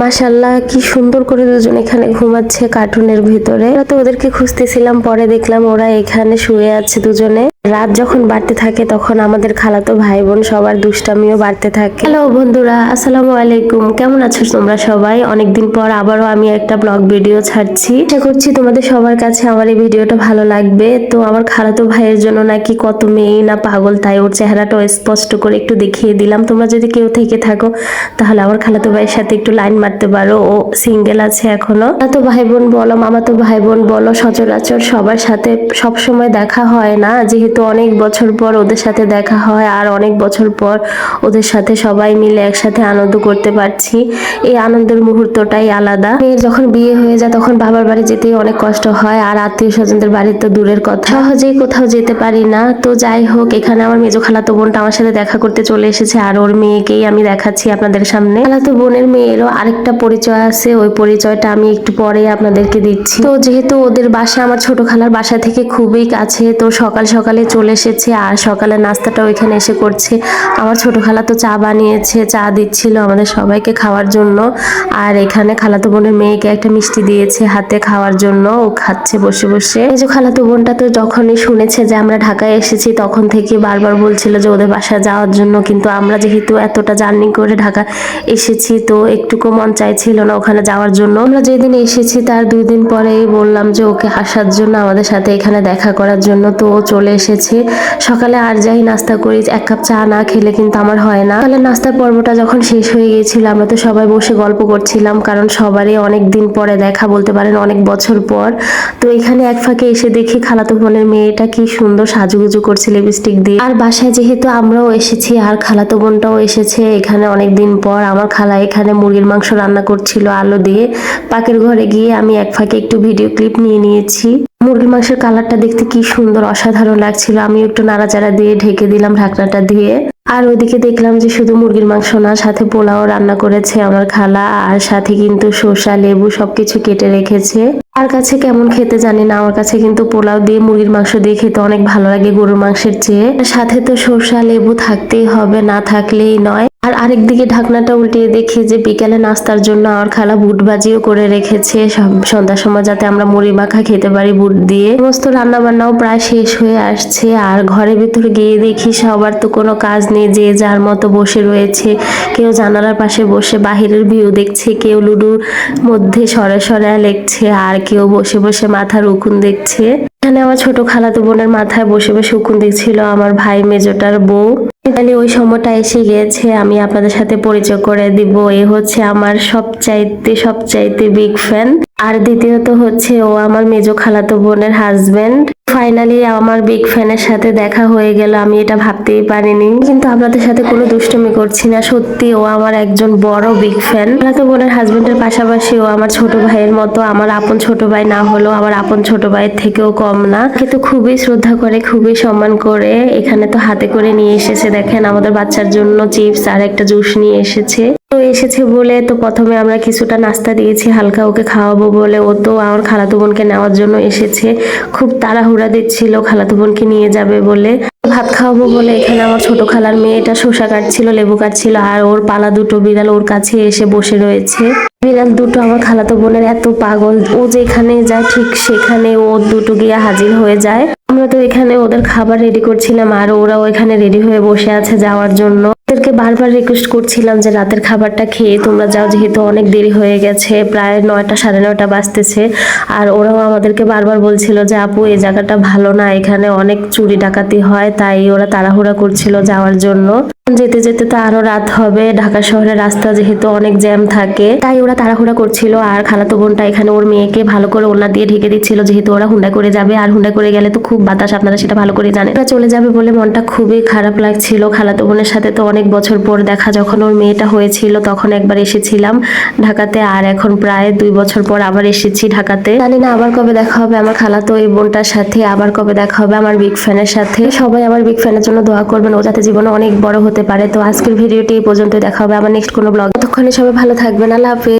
মাশাল্লাহ কি সুন্দর করে দুজন এখানে ঘুমাচ্ছে কার্টুনের ভিতরে। তো ওদেরকে খুঁজতেছিলাম, পরে দেখলাম ওরা এখানে শুয়ে আছে দুজনে। রাত যখন বাড়তে থাকে, তখন আমাদের খালাতো ভাই বোন সবার দুষ্টামিও বাড়তে থাকে। হ্যালো বন্ধুরা, আসসালামু আলাইকুম। কেমন আছো তোমরা সবাই? অনেকদিন পর আবারও আমি একটা ব্লগ ভিডিও ছাড়ছি। আশা করছি তোমাদের সবার কাছে আমার এই ভিডিওটা ভালো লাগবে। তো আমার খালাতো ভাইয়ের জন্য নাকি কত মেয়ে না পাগল, তাই ওর চেহারাটাও স্পষ্ট করে একটু দেখিয়ে দিলাম। তোমরা যদি কেউ থেকে থাকো, তাহলে আমার খালাতো ভাইয়ের সাথে একটু লাইন মারতে পারো। ও সিঙ্গেল আছে এখনও। তো ভাই বোন বলো মামা তো ভাই বোন বলো, সচরাচর সবার সাথে সব সময় দেখা হয় না। যেহেতু অনেক বছর পর ওদের সাথে দেখা হয় আর অনেক বছর পর ওদের সাথে সবাই মিলে একসাথে আনন্দ করতে পারছি। এই আনন্দের মুহূর্তটাই আলাদা। মেয়ের যখন বিয়ে হয়ে যায় তখন বাবার বাড়ি যেতেই অনেক কষ্ট হয় আর আত্মীয় স্বজনদের বাড়ি তো দূরের কথা। সহজেই কোথাও যেতে পারি না। তো যাই হোক, এখানে আমার মেজো খালাতো বোনটা আমার সাথে দেখা করতে চলে এসেছে আর ওর মেয়েকেই আমি দেখাচ্ছি আপনাদের সামনে। খালাতো বোনের মেয়েরও আরেকটা পরিচয় আছে। ওই পরিচয়টা আমি একটু পরে আপনাদেরকে দিচ্ছি। তো যেহেতু ওদের বাসা আমার ছোট খালার বাসা থেকে খুবই কাছে, তো সকাল সকালে চলে এসেছে আর সকালে নাস্তাটাও এখানে এসে করছে। আমার ছোট খালা তো চা বানিয়েছে, চা দিচ্ছিল আমাদের সবাইকে খাওয়ার জন্য। আর এখানে খালাতো বোনের মেয়েকে একটা মিষ্টি দিয়েছে হাতে খাওয়ার জন্য, ও খাচ্ছে বসে বসে। এই যে খালাতো বোনটা তো যখনই শুনেছে যে আমরা ঢাকায় এসেছি, তখন থেকে বারবার বলছিল যে ওদের বাসায় যাওয়ার জন্য। কিন্তু আমরা যেহেতু এতটা জার্নি করে ঢাকা এসেছি, তো একটুকু মন চাইছিল না ওখানে যাওয়ার জন্য। আমরা যেদিন এসেছি, তার দুই দিন পরেই বললাম যে ওকে আসার জন্য, আমাদের সাথে এখানে দেখা করার জন্য। তো ও চলে এসেছে। সকালে আর যাই নাস্তা করি, এক কাপ চা না খেলে কিন্তু আমার হয় না। তাহলে নাস্তার পর্বটা যখন শেষ হয়ে গিয়েছিল, আমরা তো সবাই বসে গল্প করছিলাম, কারণ সবারই অনেক দিন পরে দেখা, বলতে পারেন অনেক বছর পর। তো এখানে এক ফাঁকে এসে দেখি খালাতো বোনের মেয়েটা কি সুন্দর সাজুগুজু করছে লিপস্টিক দিয়ে। আর বাসায় যেহেতু আমরাও এসেছি, আর খালাতো বোনটাও এসেছে এখানে অনেক দিন পর, আমার খালা এখানে মুরগির মাংস রান্না করছিল, আলু দিয়ে। পাকের ঘরে গিয়ে আমি এক ফাঁকে একটু ভিডিও ক্লিপ নিয়ে নিয়েছি। মুরগির মাংসের কালারটা দেখতে কি সুন্দর, অসাধারণ লাগছিল। আমি একটু নাড়াচাড়া দিয়ে ঢেকে দিলাম ঢাকনাটা দিয়ে। আর ওদিকে দেখলাম যে শুধু মুরগির মাংস না, সাথে পোলাও রান্না করেছে আমার খালা, আর সাথে কিন্তু শসা লেবু সবকিছু কেটে রেখেছে। আর কাছে কেমন খেতে জানি না, আমার কাছে কিন্তু পোলাও দিয়ে মুরগির মাংস দিয়ে খেতে অনেক ভালো লাগে গরুর মাংসের চেয়ে। সাথে তো সরষা, লেবু থাকতেই হবে, না থাকলেই নয়। আর আরেক দিকে ঢাকনাটা উল্টিয়ে দেখি যে বিকালে নাস্তার জন্য আমার খালা বুট ভাজিও করে রেখেছে। সন্ধ্যার সময় যাতে আমরা মুড়ি মাখা খেতে পারি বুট দিয়ে। সমস্ত রান্না বান্নাও প্রায় শেষ হয়ে আসছে, আর ঘরের ভিতরে গিয়ে দেখি সবার তো কোনো কাজ নেই। যে যার মতো বসে রয়েছে। কেউ জানালার পাশে বসে বাহিরের ভিউ দেখছে, কেউ লুডুর মধ্যে সরে সরে লেখছে, আর কেউ বসে বসে মাথার উকুন দেখছে। এখানে আমার ছোট খালাতো বোনের মাথায় বসে বসে উকুন দেখছিল আমার ভাই মেজোটার বউ। তাহলে ওই সময়টা এসে গিয়েছে, আমি আপনাদের সাথে পরিচয় করে দিব। এ হচ্ছে আমার সবচাইতে সবচাইতে বিগ ফ্যান আর দ্বিতীয়ত হচ্ছে ও আমার মেজো খালাতো বোনের হাজবেন্ড ফাইনালি আমার বিগ ফ্যানের সাথে দেখা হয়ে গেল, আমি এটা ভাবতেই পারিনি। কিন্তু আপনাদের সাথে কোনো দুষ্টুমি করছি না, সত্যি ও আমার একজন বড় বিগ ফ্যান খালাতো বোনের হাজবেন্ডের পাশাপাশি ও আমার ছোট ভাইয়ের মতো, আমার আপন ছোট ভাই না হলেও আমার আপন ছোট ভাইয়ের থেকেও কম না। কিন্তু খুবই শ্রদ্ধা করে, খুবই সম্মান করে, এখানে তো হাতে করে নিয়ে এসেছে, দেখেন আমাদের বাচ্চার জন্য চিপস আর একটা জুস নিয়ে এসেছে। তো এসেছে বলে তো প্রথমে আমরা কিছুটা নাস্তা দিয়েছি, হালকা ওকে খাওয়াবো বলে, ও তো আমার খালাতো বোনকে নেওয়ার জন্য এসেছে। খুব তাড়াহুড়া দিচ্ছিল, খালাতো বোনকে নিয়ে যাবে বলে। ভাত খাওয়াবো বলে এখানে আমার ছোট খালার মেয়েটা শসা কাটছিল, লেবু কাটছিল, আর ওর পালা দুটো বিড়াল ওর কাছে এসে বসে রয়েছে। বিড়াল দুটো আমার খালাতো বোনের এত পাগল। ও যেখানে যায় ঠিক সেখানে ও দুটো গিয়ে হাজির হয়ে যায়। আমরা তো এখানে ওদের খাবার রেডি করছিলাম, আর ওরাও এখানে রেডি হয়ে বসে আছে যাওয়ার জন্য। বারবার রিকোয়েস্ট করছিলাম যে রাতের খাবারটা খেয়ে তোমরা যাও, যেহেতু অনেক দেরি হয়ে গেছে, প্রায় নয়টা, সাড়ে নয়টা বাজতেছে। আর ওরাও আমাদেরকে বারবার বলছিল যে, আপু, এই জায়গাটা ভালো না, এখানে অনেক চুরি ডাকাতি হয়, তাই ওরা তাড়াহুড়া করছিল যাওয়ার জন্য। যেতে যেতে তো আরও রাত হবে। ঢাকা শহরের রাস্তা যেহেতু অনেক জ্যাম থাকে, তাই ওরা তাড়াহুড়া করছিল। আর খালাতো বোনটা এখানে ওর মেয়েকে ভালো করে ওনা দিয়ে ঢেকে দিচ্ছিল, যেহেতু ওরা হুন্ডা করে যাবে। আর হুন্ডা করে গেলে তো খুব বাতাস, আপনারা সেটা ভালো করে জানেন। ওরা চলে যাবে বলে মনটা খুবই খারাপ লাগছিল। খালাতো বোনের সাথে তো অনেক বছর পর দেখা যখন ওর মেয়েটা হয়েছিল, তখন একবার এসেছিলাম ঢাকাতে আর এখন প্রায় দুই বছর পর আবার এসেছি ঢাকাতে। জানি না আবার কবে দেখা হবে আমার খালাতো এই বোনটার সাথে, আবার কবে দেখা হবে আমার বিগ ফ্যানের সাথে। সবাই আমার বিগ ফ্যানের জন্য দোয়া করবেন, ও যাতে জীবনে অনেক বড় হতে পারে। তো আজকের ভিডিওটি এই পর্যন্ত দেখা হবে আমার নেক্সট কোনো ব্লগ ততক্ষণে সবাই ভালো থাকবেন, আল্লাহ হাফেজ।